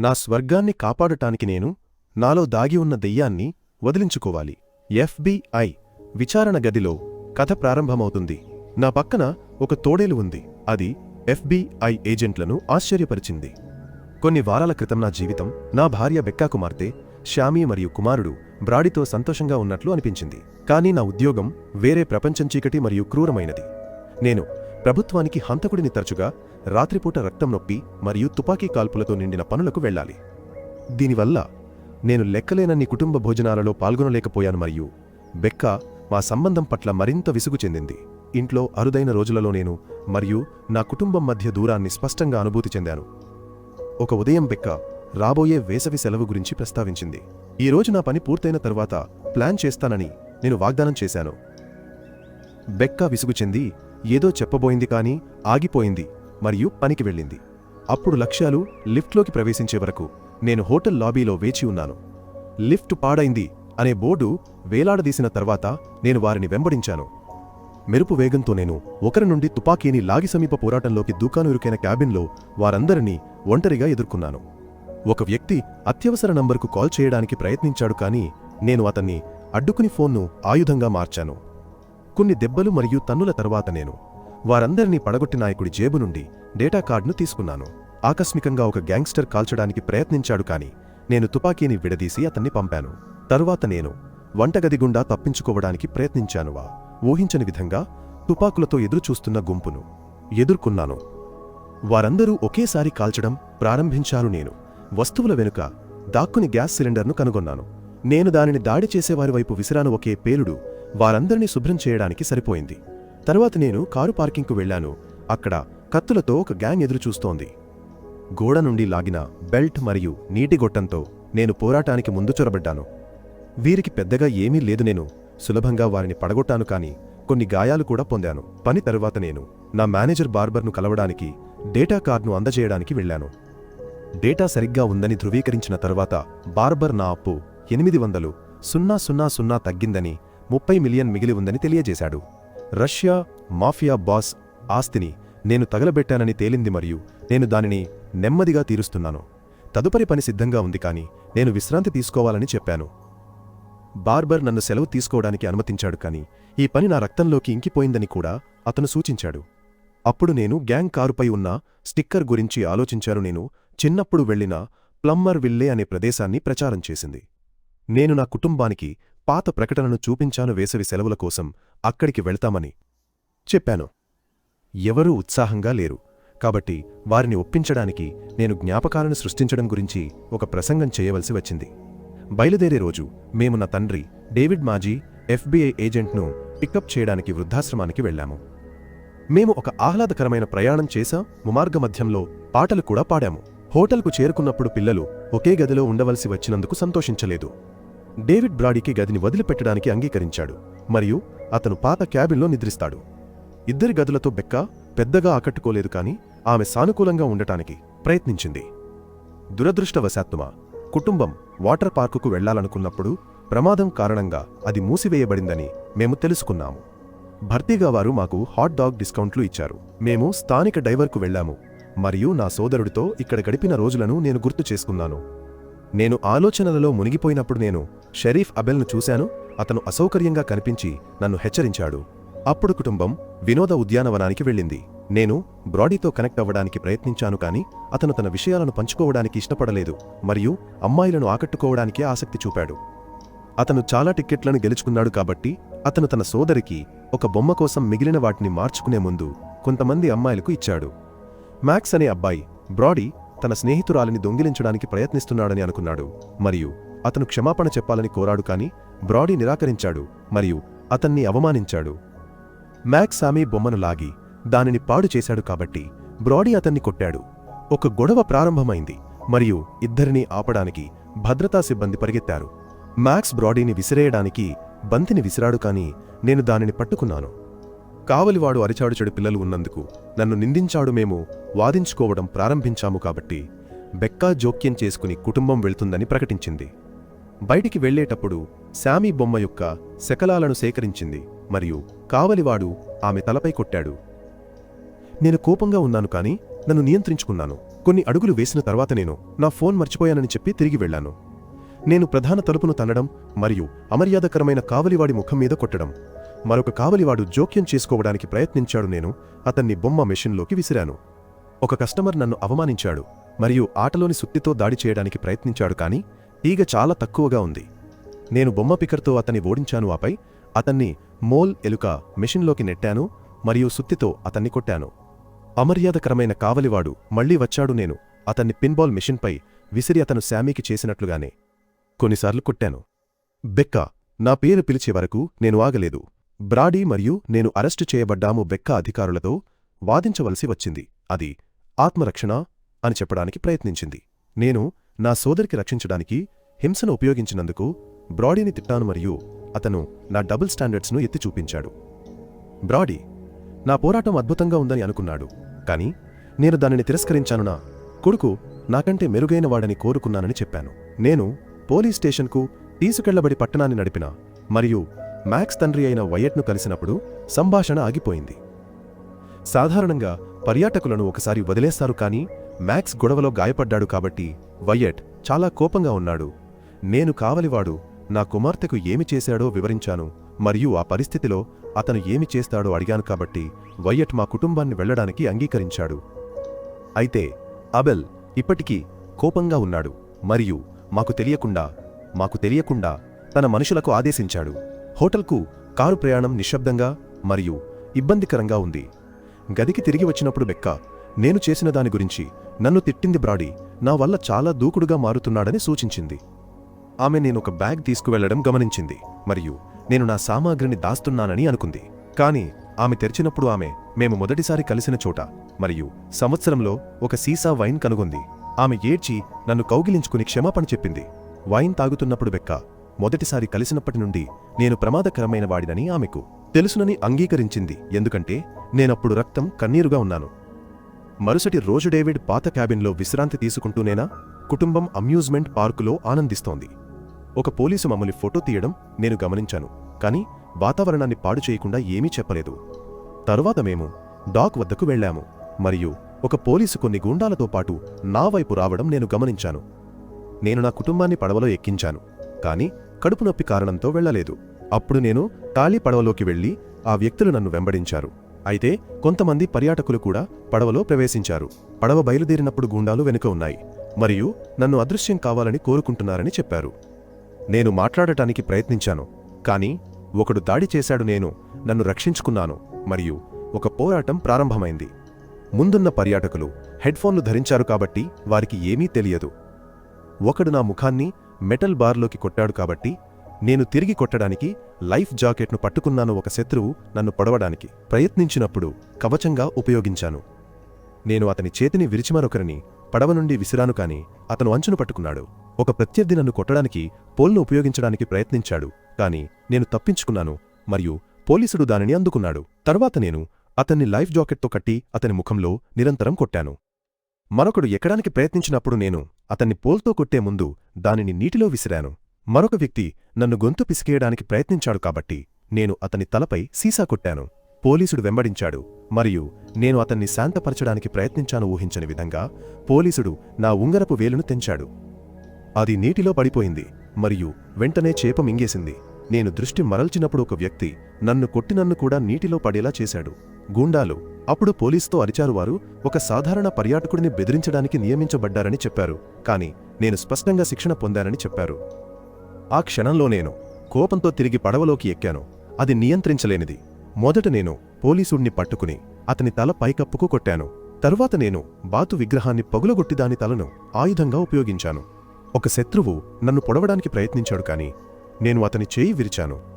నా స్వర్గాన్ని కాపాడటానికి నేను నాలో దాగి ఉన్న దెయ్యాన్ని వదిలించుకోవాలి. ఎఫ్బిఐ విచారణ గదిలో కథ ప్రారంభమవుతుంది. నా పక్కన ఒక తోడేలు ఉంది. అది ఎఫ్బిఐ ఏజెంట్లను ఆశ్చర్యపరిచింది. కొన్ని వారాల క్రితం నా జీవితం నా భార్య బెక్కా కుమార్తె శ్యామి మరియు కుమారుడు బ్రాడితో సంతోషంగా ఉన్నట్లు అనిపించింది. కానీ నా ఉద్యోగం వేరే ప్రపంచం చీకటి మరియు క్రూరమైనది. నేను ప్రభుత్వానికి హంతకుడిని తరచుగా రాత్రిపూట రక్తం నొప్పి మరియు తుపాకీ కాల్పులతో నిండిన పనులకు వెళ్ళాలి. దీనివల్ల నేను లెక్కలేనన్ని కుటుంబ భోజనాలలో పాల్గొనలేకపోయాను మరియు బెక్క మా సంబంధం పట్ల మరింత విసుగు చెందింది. ఇంట్లో అరుదైన రోజులలో నేను మరియు నా కుటుంబం మధ్య దూరాన్ని స్పష్టంగా అనుభూతి చెందాను. ఒక ఉదయం బెక్క రాబోయే వేసవి సెలవు గురించి ప్రస్తావించింది. ఈ రోజు నా పని పూర్తయిన తర్వాత ప్లాన్ చేస్తానని నేను వాగ్దానం చేశాను. బెక్క విసుగు చెంది ఏదో చెప్పబోయింది కానీ ఆగిపోయింది. మరియు పనికి వెళ్ళింది. అప్పుడు లక్ష్యాలు లిఫ్ట్లోకి ప్రవేశించే వరకు నేను హోటల్ లాబీలో వేచి ఉన్నాను. లిఫ్ట్ పాడైంది అనే బోర్డు వేలాడదీసిన తర్వాత నేను వారిని వెంబడించాను. మెరుపు వేగంతో నేను ఒకరి నుండి తుపాకీని లాగి సమీప పోరాటంలోకి దూకాను ఇరుకైన క్యాబిన్లో వారందరినీ ఒంటరిగా ఎదుర్కొన్నాను. ఒక వ్యక్తి అత్యవసర నంబర్కు కాల్ చేయడానికి ప్రయత్నించాడు కానీ నేను అతన్ని అడ్డుకుని ఫోన్ను ఆయుధంగా మార్చాను. కొన్ని దెబ్బలు మరియు తన్నుల తర్వాత నేను వారందరినీ పడగొట్టి నాయకుడి జేబు నుండి డేటా కార్డును తీసుకున్నాను. ఆకస్మికంగా ఒక గ్యాంగ్స్టర్ కాల్చడానికి ప్రయత్నించాడు కాని నేను తుపాకీని విడదీసి అతన్ని పంపాను. తరువాత నేను వంటగది గుండా తప్పించుకోవడానికి ప్రయత్నించానువా ఊహించని విధంగా తుపాకులతో ఎదురుచూస్తున్న గుంపును ఎదుర్కొన్నాను. వారందరూ ఒకేసారి కాల్చడం ప్రారంభించారు నేను. వస్తువుల వెనుక దాక్కుని గ్యాస్ సిలిండర్ను కనుగొన్నాను. నేను దానిని దాడి చేసేవారి వైపు విసిరాను. ఒకే పేలుడు వారందరినీ శుభ్రం చేయడానికి సరిపోయింది. తరువాత నేను కారు పార్కింగ్కు వెళ్ళాను. అక్కడ కత్తులతో ఒక గ్యాంగ్ ఎదురుచూస్తోంది గోడ నుండి లాగిన బెల్ట్ మరియు నీటి గొట్టంతో నేను పోరాటానికి ముందు చొరబడ్డాను. వీరికి పెద్దగా ఏమీ లేదు. నేను సులభంగా వారిని పడగొట్టాను కాని కొన్ని గాయాలు కూడా పొందాను. పని తరువాత నేను నా మేనేజర్ బార్బర్ను కలవడానికి డేటా కార్డును అందజేయడానికి వెళ్ళాను. డేటా సరిగ్గా ఉందని ధృవీకరించిన తరువాత బార్బర్ నా అప్పు ఎనిమిది వందలు సున్నా సున్నా సున్నా తగ్గిందని ముప్పై మిలియన్ మిగిలి ఉందని తెలియజేశాడు. రష్యా మాఫియా బాస్ ఆస్తిని నేను తగలబెట్టానని తేలింది మరియు నేను దానిని నెమ్మదిగా తీరుస్తున్నాను. తదుపరి పని సిద్ధంగా ఉంది కాని నేను విశ్రాంతి తీసుకోవాలని చెప్పాను. బార్బర్ నన్ను సెలవు తీసుకోవడానికి అనుమతించాడు కాని ఈ పని నా రక్తంలోకి ఇంకిపోయిందని కూడా అతను సూచించాడు. అప్పుడు నేను గ్యాంగ్ కారుపై ఉన్న స్టిక్కర్ గురించి ఆలోచించాను నేను చిన్నప్పుడు వెళ్ళిన ప్లమ్మర్ విల్లే అనే ప్రదేశాన్ని ప్రచారం చేసింది. నేను నా కుటుంబానికి పాత ప్రకటనను చూపించాను వేసవి సెలవుల కోసం అక్కడికి వెళ్తామని చెప్పాను. ఎవరూ ఉత్సాహంగా లేరు. కాబట్టి వారిని ఒప్పించడానికి నేను జ్ఞాపకాలను సృష్టించడం గురించి ఒక ప్రసంగం చేయవలసి వచ్చింది. బయలుదేరే రోజు మేము నా తండ్రి డేవిడ్ మాజీ ఎఫ్బీఐ ఏజెంట్ను పికప్ చేయడానికి వృద్ధాశ్రమానికి వెళ్ళాము. మేము ఒక ఆహ్లాదకరమైన ప్రయాణం చేశాం. ముమార్గ మధ్యంలో పాటలు కూడా పాడాము. హోటల్కు చేరుకున్నప్పుడు పిల్లలు ఒకే గదిలో ఉండవలసి వచ్చినందుకు సంతోషించలేదు. డేవిడ్ బ్రాడీకి గదిని వదిలిపెట్టడానికి అంగీకరించాడు మరియు అతను పాత క్యాబిన్లో నిద్రిస్తాడు. ఇద్దరి గదులతో బెక్క పెద్దగా ఆకట్టుకోలేదు కాని ఆమె సానుకూలంగా ఉండటానికి ప్రయత్నించింది. దురదృష్టవశాత్తుమా కుటుంబం వాటర్ పార్కుకు వెళ్ళాలనుకున్నప్పుడు ప్రమాదం కారణంగా అది మూసివేయబడిందని మేము తెలుసుకున్నాము. భర్తీగా వారు మాకు హాట్ డాగ్ డిస్కౌంట్లు ఇచ్చారు. మేము స్థానిక డైవర్కు వెళ్ళాము మరియు నా సోదరుడితో ఇక్కడ గడిపిన రోజులను నేను గుర్తు చేసుకున్నాను. నేను ఆలోచనలలో మునిగిపోయినప్పుడు నేను షరీఫ్ అబెల్ను చూశాను. అతను అసౌకర్యంగా కనిపించి నన్ను హెచ్చరించాడు. అప్పుడు కుటుంబం వినోద ఉద్యానవనానికి వెళ్ళింది. నేను బ్రాడీతో కనెక్ట్ అవ్వడానికి ప్రయత్నించాను కాని అతను తన విషయాలను పంచుకోవడానికి ఇష్టపడలేదు మరియు అమ్మాయిలను ఆకట్టుకోవడానికి ఆసక్తి చూపాడు. అతను చాలా టిక్కెట్లను గెలుచుకున్నాడు కాబట్టి అతను తన సోదరికి ఒక బొమ్మ కోసం మిగిలిన వాటిని మార్చుకునే ముందు కొంతమంది అమ్మాయిలకు ఇచ్చాడు. మ్యాక్స్ అనే అబ్బాయి బ్రాడీ తన స్నేహితురాలిని దొంగిలించడానికి ప్రయత్నిస్తున్నాడని అనుకున్నాడు. మరియు అతను క్షమాపణ చెప్పాలని కోరాడు కాని బ్రాడీ నిరాకరించాడు మరియు అతన్ని అవమానించాడు. మ్యాక్స్ ఆమె బొమ్మను లాగి దానిని పాడు చేశాడు కాబట్టి బ్రాడీ అతన్ని కొట్టాడు. ఒక గొడవ ప్రారంభమైంది మరియు ఇద్దరినీ ఆపడానికి భద్రతా సిబ్బంది పరిగెత్తారు. మ్యాక్స్ బ్రాడీని విసిరేయడానికి బంతిని విసిరాడు కాని నేను దానిని పట్టుకున్నాను. కావలివాడు అరిచాడు చెడు పిల్లలు ఉన్నందుకు నన్ను నిందించాడు మేము వాదించుకోవడం ప్రారంభించాము కాబట్టి బెక్కా జోక్యం చేసుకుని కుటుంబం వెళ్తుందని ప్రకటించింది. బయటికి వెళ్ళేటప్పుడు శామీ బొమ్మ యొక్క శకలాలను సేకరించింది మరియు కావలివాడు ఆమె తలపై కొట్టాడు. నేను కోపంగా ఉన్నాను కాని నన్ను నియంత్రించుకున్నాను. కొన్ని అడుగులు వేసిన తర్వాత నేను నా ఫోన్ మర్చిపోయానని చెప్పి తిరిగి వెళ్ళాను. నేను ప్రధాన తలుపును తన్నడం మరియు అమర్యాదకరమైన కావలివాడి ముఖం మీద కొట్టడం. మరొక కావలివాడు జోక్యం చేసుకోవడానికి ప్రయత్నించాడు నేను అతన్ని బొమ్మ మెషిన్లోకి విసిరాను. ఒక కస్టమర్ నన్ను అవమానించాడు మరియు ఆటలోని సుత్తితో దాడి చేయడానికి ప్రయత్నించాడు కానీ ఈగ చాలా తక్కువగా ఉంది. నేను బొమ్మ పికర్తో అతన్ని ఓడించాను ఆపై అతన్ని మోల్ ఎలుక మెషిన్లోకి నెట్టాను మరియు సుత్తితో అతన్ని కొట్టాను. అమర్యాదకరమైన కావలివాడు మళ్ళీ వచ్చాడు నేను అతన్ని పిన్బాల్ మెషిన్పై విసిరి అతను శామీకి చేసినట్లుగానే కొన్నిసార్లు కొట్టాను. బెక్క నా పేరు పిలిచే వరకు నేను ఆగలేదు. బ్రాడీ మరియు నేను అరెస్టు చేయబడ్డాము బెక్క అధికారులతో వాదించవలసి వచ్చింది. అది ఆత్మరక్షణ అని చెప్పడానికి ప్రయత్నించింది. నేను నా సోదరికి రక్షించడానికి హింసను ఉపయోగించినందుకు బ్రాడీని తిట్టాను మరియు అతను నా డబుల్ స్టాండర్డ్స్ను ఎత్తి చూపించాడు. బ్రాడీ నా పోరాటం అద్భుతంగా ఉందని అనుకున్నాడు. కాని నేను దానిని తిరస్కరించానునా? కొడుకు నాకంటే మెరుగైన వాడని కోరుకున్నానని చెప్పాను. నేను పోలీస్ స్టేషన్కు తీసుకెళ్ళబడి పట్టణాన్ని నడిపిన మరియు మ్యాక్స్ తండ్రి అయిన వైయట్ను కలిసినప్పుడు సంభాషణ ఆగిపోయింది. సాధారణంగా పర్యాటకులను ఒకసారి వదిలేస్తారు కానీ మ్యాక్స్ గొడవలో గాయపడ్డాడు కాబట్టి వయ్యట్ చాలా కోపంగా ఉన్నాడు. నేను కావలివాడు నా కుమార్తెకు ఏమి చేశాడో వివరించాను మరియు ఆ పరిస్థితిలో అతను ఏమి చేస్తాడో అడిగాను కాబట్టి వయ్యట్ మా కుటుంబాన్ని వెళ్ళడానికి అంగీకరించాడు. అయితే అబెల్ ఇప్పటికీ కోపంగా ఉన్నాడు మరియు మాకు తెలియకుండా మాకు తెలియకుండా తన మనుషులకు ఆదేశించాడు. హోటల్కు కారు ప్రయాణం నిశ్శబ్దంగా మరియు ఇబ్బందికరంగా ఉంది. గదికి తిరిగి వచ్చినప్పుడు బెక్క నేను చేసిన దాని గురించి నన్ను తిట్టింది బ్రాడీ నా వల్ల చాలా దూకుడుగా మారుతున్నాడని సూచించింది. ఆమె నేనొక బ్యాగ్ తీసుకువెళ్ళడం గమనించింది మరియు నేను నా సామాగ్రిని దాస్తున్నానని అనుకుంది. కాని ఆమె తెరిచినప్పుడు ఆమె మేము మొదటిసారి కలిసిన చోట మరియు సంవత్సరంలో ఒక సీసా వైన్ కనుగొంది. ఆమె ఏడ్చి నన్ను కౌగిలించుకుని క్షమాపణ చెప్పింది. వైన్ తాగుతున్నప్పుడు బెక్క మొదటిసారి కలిసినప్పటి నుండి నేను ప్రమాదకరమైన వాడినని ఆమెకు తెలుసునని అంగీకరించింది. ఎందుకంటే నేనప్పుడు రక్తం కన్నీరుగా ఉన్నాను. మరుసటి రోజు డేవిడ్ పాత క్యాబిన్లో విశ్రాంతి తీసుకుంటూనేనా కుటుంబం అమ్యూజ్మెంట్ పార్కులో ఆనందిస్తోంది. ఒక పోలీసు మమ్మల్ని ఫోటో తీయడం నేను గమనించాను కాని వాతావరణాన్ని పాడు చేయకుండా ఏమీ చెప్పలేదు. తరువాత మేము డాక్ వద్దకు వెళ్ళాము మరియు ఒక పోలీసు కొన్ని గుండాలతో పాటు నా వైపు రావడం నేను గమనించాను. నేను నా కుటుంబాన్ని పడవలో ఎక్కించాను కాని కడుపు నొప్పి కారణంతో వెళ్ళలేదు. అప్పుడు నేను తాళీ పడవలోకి వెళ్ళి ఆ వ్యక్తులు నన్ను వెంబడించారు. అయితే కొంతమంది పర్యాటకులు కూడా పడవలో ప్రవేశించారు. పడవ బయలుదేరినప్పుడు గుండాలు వెనుక ఉన్నాయి. మరియు నన్ను అదృశ్యం కావాలని కోరుకుంటున్నారని చెప్పారు. నేను మాట్లాడటానికి ప్రయత్నించాను. కాని ఒకడు దాడి చేశాడు నేను నన్ను రక్షించుకున్నాను. మరియు ఒక పోరాటం ప్రారంభమైంది. ముందున్న పర్యాటకులు హెడ్ఫోన్లు ధరించారు కాబట్టి వారికి ఏమీ తెలియదు. ఒకడు నా ముఖాన్ని మెటల్ బార్లోకి కొట్టాడు కాబట్టి నేను తిరిగి కొట్టడానికి లైఫ్ జాకెట్ను పట్టుకున్నాను ఒక శత్రువు నన్ను పొడవడానికి. ప్రయత్నించినప్పుడు కవచంగా ఉపయోగించాను. నేను అతని చేతిని విరిచి మరొకరిని పడవ నుండి విసిరాను కాని అతను అంచును పట్టుకున్నాడు. ఒక ప్రత్యర్థి నన్ను కొట్టడానికి పోల్ను ఉపయోగించడానికి ప్రయత్నించాడు కాని నేను తప్పించుకున్నాను మరియు పోలీసుడు దానిని అందుకున్నాడు. తర్వాత నేను అతన్ని లైఫ్ జాకెట్తో కట్టి అతని ముఖంలో నిరంతరం కొట్టాను. మరొకడు ఎక్కడానికి ప్రయత్నించినప్పుడు నేను అతన్ని పోల్తో కొట్టే ముందు దానిని నీటిలో విసిరాను. మరొక వ్యక్తి నన్ను గొంతు పిసికేయడానికి ప్రయత్నించాడు కాబట్టి నేను అతని తలపై సీసా కొట్టాను. పోలీసుడు వెంబడించాడు మరియు నేను అతన్ని శాంతపరచడానికి ప్రయత్నించాను ఊహించని విధంగా పోలీసుడు నా ఉంగరపు వేలును తెంచాడు. అది నీటిలో పడిపోయింది మరియు వెంటనే చేప మింగేసింది. నేను దృష్టి మరల్చినప్పుడు ఒక వ్యక్తి నన్ను కొట్టి నన్ను కూడా నీటిలో పడేలా చేశాడు. గూండాలు. అప్పుడు పోలీసుతో అరిచారు వారు ఒక సాధారణ పర్యాటకుడిని బెదిరించడానికి నియమించబడ్డారని చెప్పారు. కాని నేను స్పష్టంగా శిక్షణ పొందానని చెప్పారు. ఆ క్షణంలో నేను కోపంతో తిరిగి పడవలోకి ఎక్కాను. అది నియంత్రించలేనిది. మొదట నేను పోలీసుణ్ణి పట్టుకుని అతని తల పైకప్పుకు కొట్టాను. తరువాత నేను బాతు విగ్రహాన్ని పగులగొట్టి దాని తలను ఆయుధంగా ఉపయోగించాను. ఒక శత్రువు నన్ను పొడవడానికి ప్రయత్నించాడు కాని నేను అతని చేయి విరిచాను.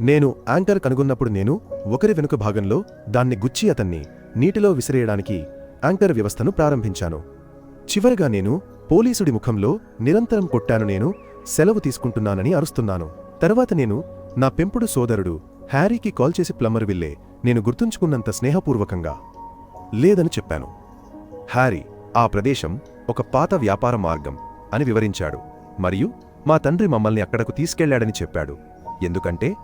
నేను యాంకర్ కనుగొన్నప్పుడు నేను ఒకరి వెనుక భాగంలో దాన్ని గుచ్చి అతన్ని నీటిలో విసిరేయడానికి యాంకర్ వ్యవస్థను ప్రారంభించాను. చివరగా నేను పోలీసుడి ముఖంలో నిరంతరం కొట్టాను నేను సెలవు తీసుకుంటున్నానని అరుస్తున్నాను. తర్వాత నేను నా పెంపుడు సోదరుడు హ్యారీకి కాల్ చేసి ప్లమ్మర్ విల్లే నేను గుర్తుంచుకున్నంత స్నేహపూర్వకంగా లేదని చెప్పాను. హ్యారీ ఆ ప్రదేశం ఒక పాత వ్యాపార మార్గం అని వివరించాడు. మరియు మా తండ్రి మమ్మల్ని అక్కడకు తీసుకెళ్ళాడని చెప్పాడు. ఎందుకంటే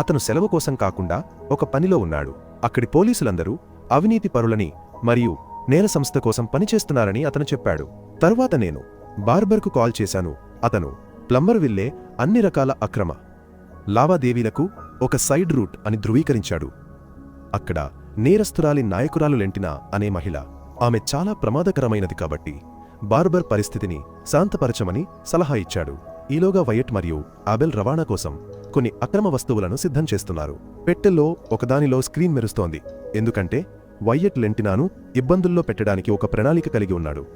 అతను సెలవు కోసం కాకుండా ఒక పనిలో ఉన్నాడు. అక్కడి పోలీసులందరూ అవినీతి పరులని మరియు నేర సంస్థ కోసం పనిచేస్తున్నారని అతను చెప్పాడు. తరువాత నేను బార్బర్కు కాల్ చేశాను. అతను ప్లంబర్ విల్లే అన్ని రకాల అక్రమ లావాదేవీలకు ఒక సైడ్ రూట్ అని ధృవీకరించాడు. అక్కడ నేరస్తురాలి నాయకురాలు లెంటినా అనే మహిళ. ఆమె చాలా ప్రమాదకరమైనది కాబట్టి బార్బర్ పరిస్థితిని శాంతపరచమని సలహా ఇచ్చాడు. ఈలోగా వయట్ మరియు ఆబెల్ రవాణా కోసం కొన్ని అక్రమ వస్తువులను సిద్ధం చేస్తున్నారు. పెట్టెల్లో ఒకదానిలో స్క్రీన్ మెరుస్తోంది. ఎందుకంటే వైయట్ లెంటినాను ఇబ్బందుల్లో పెట్టడానికి ఒక ప్రణాళిక కలిగి ఉన్నాడు.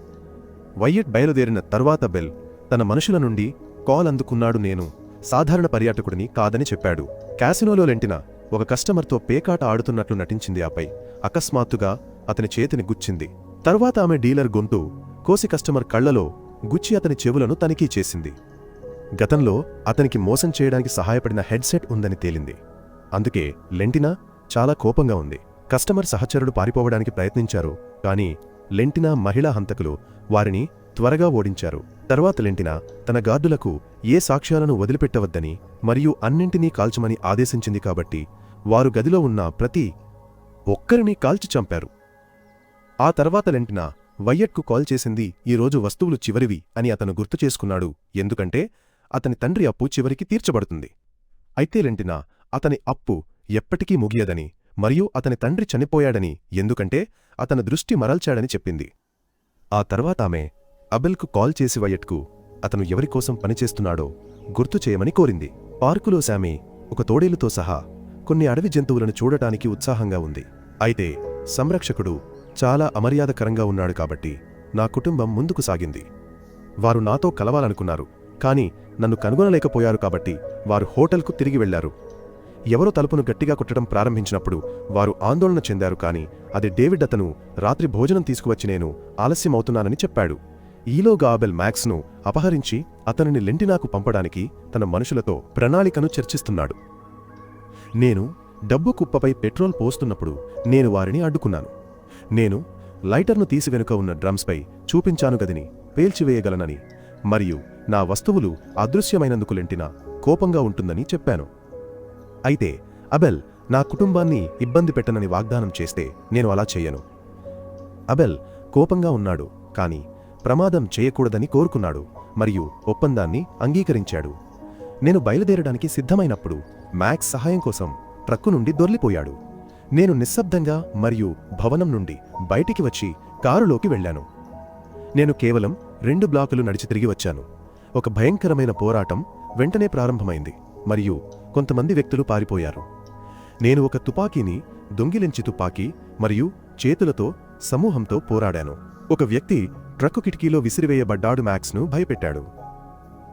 వైయట్ బయలుదేరిన తర్వాత బెల్ తన మనుషుల నుండి కాల్ అందుకున్నాడు నేను. సాధారణ పర్యాటకుడిని కాదని చెప్పాడు. క్యాసినోలో లెంటిన ఒక కస్టమర్తో పేకాట ఆడుతున్నట్లు నటించింది ఆపై అకస్మాత్తుగా అతని చేతిని గుచ్చింది. తర్వాత ఆమె డీలర్ గొంతు కోసి కస్టమర్ కళ్ళలో గుచ్చి అతని చెవులను తనిఖీ చేసింది. గతంలో అతనికి మోసం చేయడానికి సహాయపడిన హెడ్సెట్ ఉందని తేలింది. అందుకే లెంటినా చాలా కోపంగా ఉంది. కస్టమర్ సహచరుడు పారిపోవడానికి ప్రయత్నించారు కానీ లెంటినా మహిళా హంతకులు వారిని త్వరగా ఓడించారు. తర్వాత లెంటినా తన గార్డులకు ఏ సాక్ష్యాలను వదిలిపెట్టవద్దని మరియు అన్నింటినీ కాల్చమని ఆదేశించింది కాబట్టి వారు గదిలో ఉన్న ప్రతి ఒక్కరిని కాల్చి చంపారు. ఆ తర్వాత లెంటినా వయ్యట్కు కాల్ చేసింది ఈ రోజు వస్తువులు చివరివి అని అతను గుర్తు చేసుకున్నాడు. ఎందుకంటే అతని తండ్రి అప్పు చివరికి తీర్చబడుతుంది. అయితే లెంటినా అతని అప్పు ఎప్పటికీ ముగియదని మరియు అతని తండ్రి చనిపోయాడని ఎందుకంటే అతని దృష్టి మరల్చాడని చెప్పింది. ఆ తర్వాత ఆమె అబెల్కు కాల్ చేసి వయట్కు అతను ఎవరికోసం పనిచేస్తున్నాడో గుర్తు చేయమని కోరింది. పార్కులో శామి ఒక తోడేలుతో సహా కొన్ని అడవి జంతువులను చూడటానికి ఉత్సాహంగా ఉంది. అయితే సంరక్షకుడు చాలా అమర్యాదకరంగా ఉన్నాడు కాబట్టి నా కుటుంబం ముందుకు సాగింది. వారు నాతో కలవాలనుకున్నారు. కాని నన్ను కనుగొనలేకపోయారు కాబట్టి వారు హోటల్కు తిరిగి వెళ్ళారు ఎవరో తలుపును గట్టిగా కొట్టడం ప్రారంభించినప్పుడు వారు ఆందోళన చెందారు కాని అది డేవిడ్ అతను రాత్రి భోజనం తీసుకువచ్చి నేను ఆలస్యమవుతున్నానని చెప్పాడు. ఈలోగా ఆబెల్ మ్యాక్స్ను అపహరించి అతనిని లెంటినాకు పంపడానికి తన మనుషులతో ప్రణాళికను చర్చిస్తున్నాడు. నేను డబ్బు కుప్పపై పెట్రోల్ పోస్తున్నప్పుడు నేను వారిని అడ్డుకున్నాను. నేను లైటర్ను తీసి వెనుక ఉన్న డ్రమ్స్పై చూపించాను గదిని పేల్చివేయగలనని మరియు నా వస్తువులు అదృశ్యమైనందుకులెంటినా కోపంగా ఉంటుందని చెప్పాను. అయితే అబెల్ నా కుటుంబాన్ని ఇబ్బంది పెట్టనని వాగ్దానం చేస్తే నేను అలా చేయను. అబెల్ కోపంగా ఉన్నాడు కాని ప్రమాదం చేయకూడదని కోరుకున్నాడు మరియు ఒప్పందాన్ని అంగీకరించాడు. నేను బయలుదేరడానికి సిద్ధమైనప్పుడు మ్యాక్స్ సహాయం కోసం ట్రక్కు నుండి దొర్లిపోయాడు. నేను నిశ్శబ్దంగా మరియు భవనం నుండి బయటికి వచ్చి కారులోకి వెళ్ళాను. నేను కేవలం రెండు బ్లాకులు నడిచి తిరిగి వచ్చాను. ఒక భయంకరమైన పోరాటం వెంటనే ప్రారంభమైంది మరియు కొంతమంది వ్యక్తులు పారిపోయారు. నేను ఒక తుపాకీని దొంగిలించి తుపాకీ మరియు చేతులతో సమూహంతో పోరాడాను. ఒక వ్యక్తి ట్రక్కు కిటికీలో విసిరివేయబడ్డాడు మ్యాక్స్ను భయపెట్టాడు.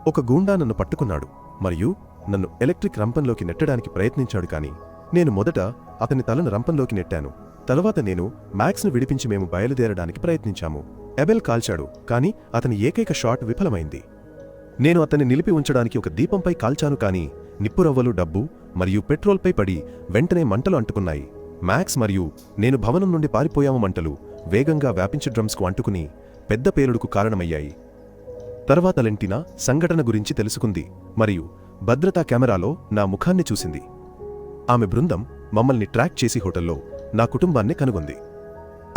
ఒక గూండా నన్ను పట్టుకున్నాడు మరియు నన్ను ఎలక్ట్రిక్ రంపంలోకి నెట్టడానికి ప్రయత్నించాడు కాని నేను మొదట అతని తలను రంపంలోకి నెట్టాను. తరువాత నేను మ్యాక్స్ను విడిపించి మేము బయలుదేరడానికి ప్రయత్నించాము. ఎబెల్ కాల్చాడు కాని అతని ఏకైక షాట్ విఫలమైంది. నేను అతన్ని నిలిపి ఉంచడానికి ఒక దీపంపై కాల్చాను కాని నిప్పురవ్వలు డబ్బు మరియు పెట్రోల్పై పడి వెంటనే మంటలు అంటుకున్నాయి. మ్యాక్స్ మరియు నేను భవనం నుండి పారిపోయాము మంటలు వేగంగా వ్యాపించి డ్రమ్స్కు అంటుకుని పెద్ద పేలుడుకు కారణమయ్యాయి. తర్వాత లెంటినా సంఘటన గురించి తెలుసుకుంది మరియు భద్రతా కెమెరాలో నా ముఖాన్ని చూసింది. ఆమె బృందం మమ్మల్ని ట్రాక్ చేసి హోటల్లో నా కుటుంబాన్ని కనుగొంది.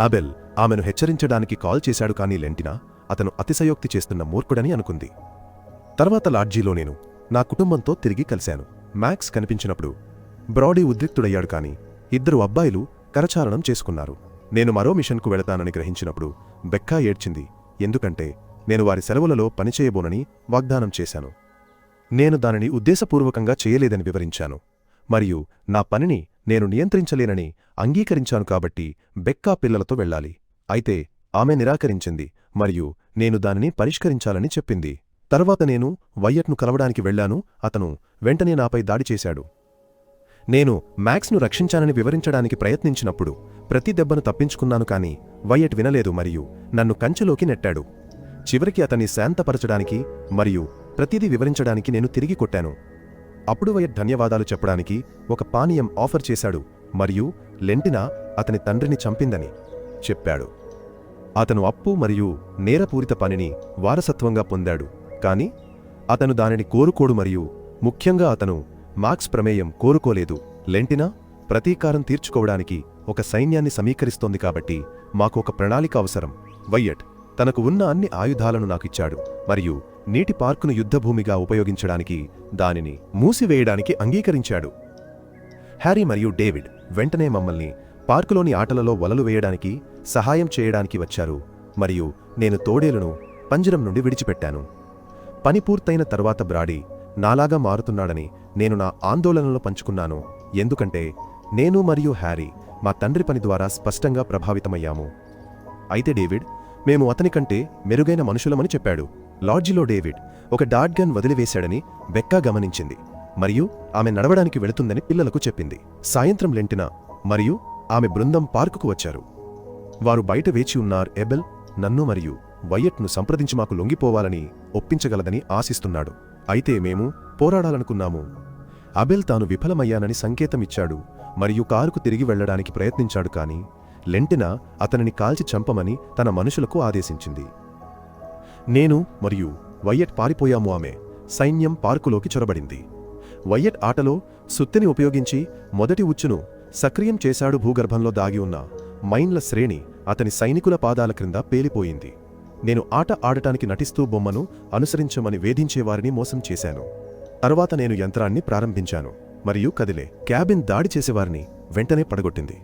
అబెల్ ఆమెను హెచ్చరించడానికి కాల్ చేశాడు కానీ లెంటినా అతను అతిశయోక్తి చేస్తున్న మూర్ఖుడని అనుకుంది. తర్వాత లాడ్జీలో నేను నా కుటుంబంతో తిరిగి కలిశాను. మ్యాక్స్ కనిపించినప్పుడు బ్రాడీ ఉద్రిక్తుడయ్యాడు కాని ఇద్దరు అబ్బాయిలు కరచాలనం చేసుకున్నారు. నేను మరో మిషన్కు వెళతానని గ్రహించినప్పుడు బెక్కా ఏడ్చింది ఎందుకంటే నేను వారి సెలవులలో పనిచేయబోనని వాగ్దానం చేశాను. నేను దానిని ఉద్దేశపూర్వకంగా చేయలేదని వివరించాను. మరియు నా పనిని నేను నియంత్రించలేనని అంగీకరించాను కాబట్టి బెక్కా పిల్లలతో వెళ్ళాలి. అయితే ఆమె నిరాకరించింది మరియు నేను దానిని పరిష్కరించాలని చెప్పింది. తర్వాత నేను వయ్యట్ను కలవడానికి వెళ్ళాను. అతను వెంటనే నాపై దాడి చేశాడు. నేను మ్యాక్స్ను రక్షించానని వివరించడానికి ప్రయత్నించినప్పుడు ప్రతి దెబ్బను తప్పించుకున్నాను కాని వయ్యట్ వినలేదు మరియు నన్ను కంచెలోకి నెట్టాడు. చివరికి అతన్ని శాంతపరచడానికి మరియు ప్రతిదీ వివరించడానికి నేను తిరిగి కొట్టాను. అప్పుడు వయ్యట్ ధన్యవాదాలు చెప్పడానికి ఒక పానీయం ఆఫర్ చేశాడు. మరియు లెంటినా అతని తండ్రిని చంపిందని చెప్పాడు. అతను అప్పు మరియు నేరపూరిత పనిని వారసత్వంగా పొందాడు. కాని అతను దానిని కోరుకోడు మరియు ముఖ్యంగా అతను మార్క్స్ ప్రమేయం కోరుకోలేదు. లెంటినా ప్రతీకారం తీర్చుకోవడానికి ఒక సైన్యాన్ని సమీకరిస్తోంది కాబట్టి మాకు ఒక ప్రణాళిక అవసరం. వయ్యట్ తనకు ఉన్న అన్ని ఆయుధాలను నాకిచ్చాడు మరియు నీటి పార్కును యుద్ధభూమిగా ఉపయోగించడానికి దానిని మూసివేయడానికి అంగీకరించాడు. హ్యారీ మరియు డేవిడ్ వెంటనే మమ్మల్ని పార్కులోని ఆటలలో వలలు వేయడానికి సహాయం చేయడానికి వచ్చారు. మరియు నేను తోడేలును పంజరం నుండి విడిచిపెట్టాను. పని పూర్తయిన తర్వాత బ్రాడీ నాలాగా మారుతున్నాడని నేను నా ఆందోళనలో పంచుకున్నాను. ఎందుకంటే నేను మరియు హ్యారీ మా తండ్రి పని ద్వారా స్పష్టంగా ప్రభావితమయ్యాము. అయితే డేవిడ్ మేము అతని కంటే మెరుగైన మనుషులమని చెప్పాడు. లాడ్జిలో డేవిడ్ ఒక డాట్ గన్ వదిలివేశాడని బెక్కా గమనించింది. మరియు ఆమె నడవడానికి వెళుతుందని పిల్లలకు చెప్పింది. సాయంత్రం లెంటిన మరియు ఆమె బృందం పార్కుకు వచ్చారు. వారు బయట వేచి ఉన్నారు ఎబెల్ నన్ను మరియు వైయట్ను సంప్రదించి మాకు లొంగిపోవాలని ఒప్పించగలదని ఆశిస్తున్నాడు. అయితే మేము పోరాడాలనుకున్నాము. అబెల్ తాను విఫలమయ్యానని సంకేతమిచ్చాడు మరియు కారుకు తిరిగి వెళ్ళడానికి ప్రయత్నించాడు కాని లెంటిన అతనిని కాల్చి చంపమని తన మనుషులకు ఆదేశించింది. నేను మరియు వైయట్ పారిపోయాము ఆమె. సైన్యం పార్కులోకి చొరబడింది. వైయట్ ఆటలో సుత్తిని ఉపయోగించి మొదటి ఉచ్చును సక్రియం చేశాడు భూగర్భంలో దాగి ఉన్న మైన్ల శ్రేణి అతని సైనికుల పాదాల క్రింద పేలిపోయింది. నేను ఆట ఆడటానికి నటిస్తూ బొమ్మను అనుసరించమని వేధించేవారిని మోసం చేశాను. తరువాత నేను యంత్రాన్ని ప్రారంభించాను మరియు కదిలే క్యాబిన్ దాడి చేసేవారిని వెంటనే పడగొట్టింది.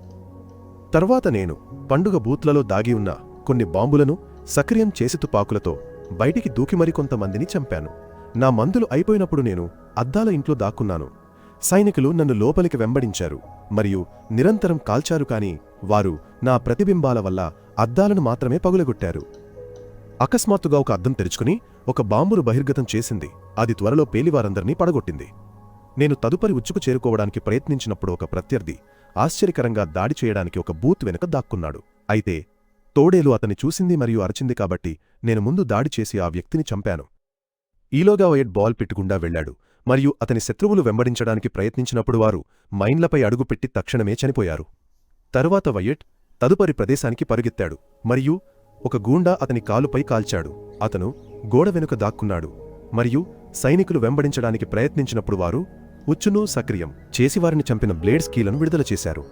తర్వాత నేను పండుగ బూత్లలో దాగి ఉన్న కొన్ని బాంబులను సక్రియం చేసి తుపాకులతో బయటికి దూకి మరికొంతమందిని చంపాను. నా మందులు అయిపోయినప్పుడు నేను అద్దాల ఇంట్లో దాక్కున్నాను. సైనికులు నన్ను లోపలికి వెంబడించారు. మరియు నిరంతరం కాల్చారు కాని వారు నా ప్రతిబింబాల వల్ల అద్దాలను మాత్రమే పగులగొట్టారు. అకస్మాత్తుగా ఒక అద్దం తెరుచుకుని ఒక బాంబును బహిర్గతం చేసింది. అది త్వరలో పేలివారందరినీ పడగొట్టింది. నేను తదుపరి ఉచ్చుకు చేరుకోవడానికి ప్రయత్నించినప్పుడు ఒక ప్రత్యర్థి ఆశ్చర్యకరంగా దాడి చేయడానికి ఒక బూత్ వెనుక దాక్కున్నాడు. అయితే తోడేలు అతని చూసింది మరియు అరచింది కాబట్టి నేను ముందు దాడి చేసి ఆ వ్యక్తిని చంపాను. ఈలోగా వయడ్ బాల్ పెట్టుకుండా వెళ్ళాడు మరియు అతని శత్రువులు వెంబడించడానికి ప్రయత్నించినప్పుడు వారు మైన్లపై అడుగుపెట్టి తక్షణమే చనిపోయారు. తరువాత వయట్ తదుపరి ప్రదేశానికి పరుగెత్తాడు. మరియు ఒక గూండా అతని కాలుపై కాల్చాడు. అతను గోడ వెనుక దాక్కున్నాడు. మరియు సైనికులు వెంబడించడానికి ప్రయత్నించినప్పుడు వారు ఉచ్చును సక్రియం చేసివారిని చంపిన బ్లేడ్ స్కీలను విడుదల చేశారు.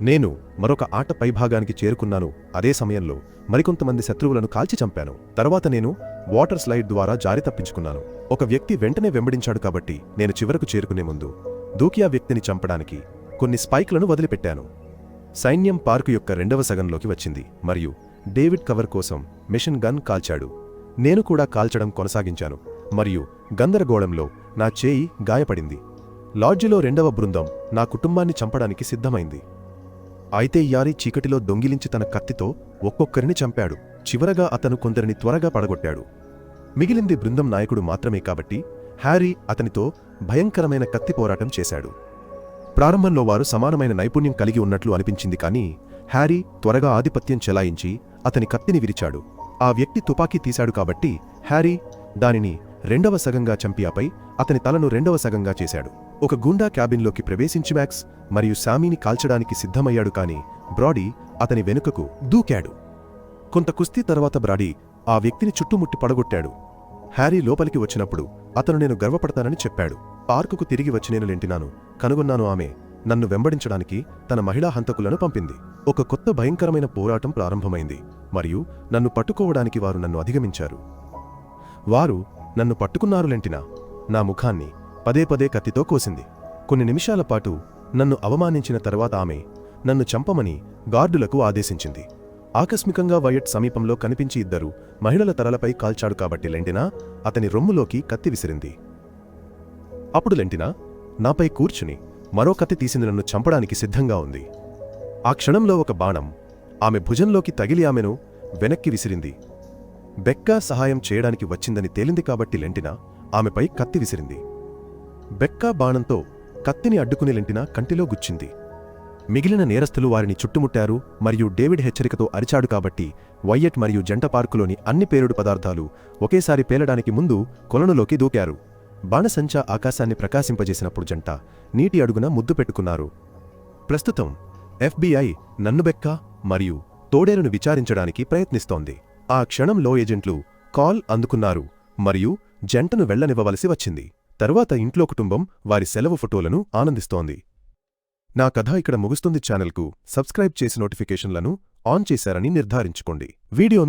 నేను మరొక ఆట పైభాగానికి చేరుకున్నాను. అదే సమయంలో మరికొంతమంది శత్రువులను కాల్చి చంపాను. తర్వాత నేను వాటర్ స్లైడ్ ద్వారా జారి తప్పించుకున్నాను. ఒక వ్యక్తి వెంటనే వెంబడించాడు కాబట్టి నేను చివరకు చేరుకునే ముందు దూకి ఆ వ్యక్తిని చంపడానికి కొన్ని స్పైక్లను వదిలిపెట్టాను. సైన్యం పార్కు యొక్క రెండవ సగంలోకి వచ్చింది మరియు డేవిడ్ కవర్ కోసం మిషన్ గన్ కాల్చాడు. నేను కూడా కాల్చడం కొనసాగించాను మరియు గందరగోళంలో నా చేయి గాయపడింది. లాడ్జిలో రెండవ బృందం నా కుటుంబాన్ని చంపడానికి సిద్ధమైంది. అయితే యారి చీకటిలో దొంగిలించి తన కత్తితో ఒక్కొక్కరిని చంపాడు. చివరగా అతను కొందరిని త్వరగా పడగొట్టాడు. మిగిలింది బృందం నాయకుడు మాత్రమే కాబట్టి హ్యారీ అతనితో భయంకరమైన కత్తి పోరాటం చేశాడు. ప్రారంభంలో వారు సమానమైన నైపుణ్యం కలిగి ఉన్నట్లు అనిపించింది కానీ హ్యారీ త్వరగా ఆధిపత్యం చెలాయించి అతని కత్తిని విరిచాడు. ఆ వ్యక్తి తుపాకీ తీశాడు కాబట్టి హ్యారీ దానిని రెండవ సగంగా చంపి ఆపై అతని తలను రెండవ సగంగా చేశాడు. ఒక గుండా క్యాబిన్లోకి ప్రవేశించి మ్యాక్స్ మరియు శామీని కాల్చడానికి సిద్ధమయ్యాడు కాని బ్రాడీ అతని వెనుకకు దూకాడు. కొంత కుస్తీ తర్వాత బ్రాడీ ఆ వ్యక్తిని చుట్టుముట్టి పడగొట్టాడు. హ్యారీ లోపలికి వచ్చినప్పుడు అతను నేను గర్వపడతానని చెప్పాడు. పార్కుకు తిరిగి వచ్చి నేను లెంటినాను. కనుగొన్నాను ఆమె నన్ను వెంబడించడానికి తన మహిళా హంతకులను పంపింది. ఒక కొత్త భయంకరమైన పోరాటం ప్రారంభమైంది. మరియు నన్ను పట్టుకోవడానికి వారు నన్ను అధిగమించారు. వారు నన్ను పట్టుకున్నారు లెంటినా? నా ముఖాన్ని పదే పదే కత్తితో కోసింది. కొన్ని నిమిషాల పాటు నన్ను అవమానించిన తర్వాత ఆమె నన్ను చంపమని గార్డులకు ఆదేశించింది. ఆకస్మికంగా వయట్ సమీపంలో కనిపించి ఇద్దరు మహిళల తలలపై కాల్చాడు కాబట్టి లెంటినా అతని రొమ్ములోకి కత్తి విసిరింది. అప్పుడు లెంటినా నాపై కూర్చుని మరో కత్తి తీసింది నన్ను చంపడానికి సిద్ధంగా ఉంది. ఆ క్షణంలో ఒక బాణం ఆమె భుజంలోకి తగిలి ఆమెను వెనక్కి విసిరింది. బెక్కా సహాయం చేయడానికి వచ్చిందని తేలింది కాబట్టి లెంటినా ఆమెపై కత్తి విసిరింది. బెక్కా బాణంతో కత్తిని అడ్డుకుని లెంటినా కంటిలో గుచ్చింది. మిగిలిన నేరస్తులు వారిని చుట్టుముట్టారు మరియు డేవిడ్ హెచ్చరికతో అరిచాడు కాబట్టి వైయట్ మరియు జంట పార్కులోని అన్ని పేరుడు పదార్థాలు ఒకేసారి పేలడానికి ముందు కొలనులోకి దూకారు. బాణసంచా ఆకాశాన్ని ప్రకాశింపజేసినప్పుడు జంట నీటి అడుగున ముద్దు పెట్టుకున్నారు. ప్రస్తుతం ఎఫ్బిఐ నన్నుబెక్క మరియు తోడేరును విచారించడానికి ప్రయత్నిస్తోంది. ఆ క్షణంలో ఏజెంట్లు కాల్ అందుకున్నారు మరియు జంటను వెళ్ళనివ్వవలసి వచ్చింది. తరువాత ఇంట్లో కుటుంబం వారి సెలవు ఫోటోలను ఆనందిస్తోంది. నా కథ ఇక్కడ ముగుస్తుంది ఛానల్కు సబ్స్క్రైబ్ చేసి నోటిఫికేషన్లను ఆన్ చేశారని నిర్ధారించుకోండి. వీడియోను